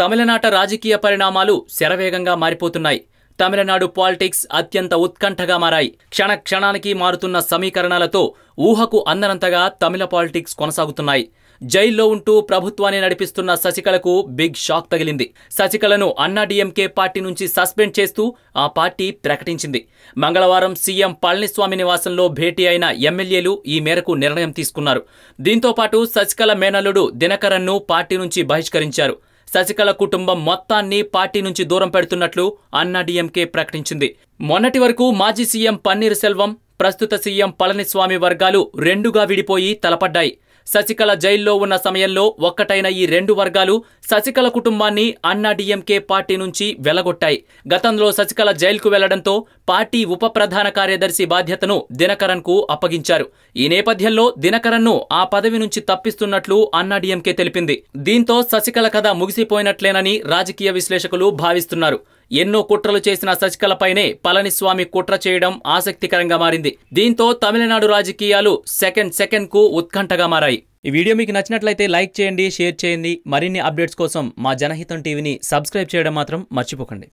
తమిళనాట రాజకీయ పరిణామాలు శరవేగంగా మారిపోతున్నాయి. తమిళనాడు పాలిటిక్స్ అత్యంత ఉత్కంఠగా మారాయి. క్షణ క్షణానికి మారుతున్న సమీకరణాలతో ఊహకు అందనంతగా తమిళ పాలిటిక్స్ కొనసాగుతున్నాయి. జైల్లో ఉంటూ ప్రభుత్వాన్ని నడిపిస్తున్న శశికళకు బిగ్ షాక్ తగిలింది. శశికళను అన్నాడీఎంకే పార్టీ నుంచి సస్పెండ్ చేస్తూ ఆ పార్టీ ప్రకటించింది. మంగళవారం సీఎం పళనిస్వామి నివాసంలో భేటీ అయిన ఎమ్మెల్యేలు ఈ మేరకు నిర్ణయం తీసుకున్నారు. దీంతోపాటు శశికళ మేనల్లుడు దినకరన్ను పార్టీ నుంచి బహిష్కరించారు. శశికళ కుటుంబం మొత్తాన్ని పార్టీ నుంచి దూరం పెడుతున్నట్లు అన్నాడీఎంకే ప్రకటించింది. మొన్నటి వరకు మాజీ సీఎం పన్నీర్ సెల్వం ప్రస్తుత సీఎం పళనిస్వామి వర్గాలు రెండుగా విడిపోయి తలపడ్డాయి. శశికళ జైల్లో ఉన్న సమయంలో ఒక్కటైన ఈ రెండు వర్గాలు శశికళ కుటుంబాన్ని అన్నాడీఎంకే పార్టీ నుంచి వెలగొట్టాయి. గతంలో శశికళ జైలుకు వెళ్ళడంతో పార్టీ ఉప ప్రధాన కార్యదర్శి బాధ్యతను దినకరన్కు అప్పగించారు. ఈ నేపథ్యంలో దినకరన్ను ఆ పదవి నుంచి తప్పిస్తున్నట్లు అన్నాడీఎంకే తెలిపింది. దీంతో శశికళ కథ ముగిసిపోయినట్లేనని రాజకీయ విశ్లేషకులు భావిస్తున్నారు. ఎన్నో కుట్రలు చేసిన శశికళపైనే పళనిస్వామి కుట్ర చేయడం ఆసక్తికరంగా మారింది. దీంతో తమిళనాడు రాజకీయాలు సెకండ్ సెకండ్కు ఉత్కంఠగా మారాయి. ఈ వీడియో మీకు నచ్చినట్లయితే లైక్ చేయండి షేర్ చేయండి. మరిన్ని అప్డేట్స్ కోసం మా జనహితం టీవీని సబ్స్క్రైబ్ చేయడం మాత్రం మర్చిపోకండి.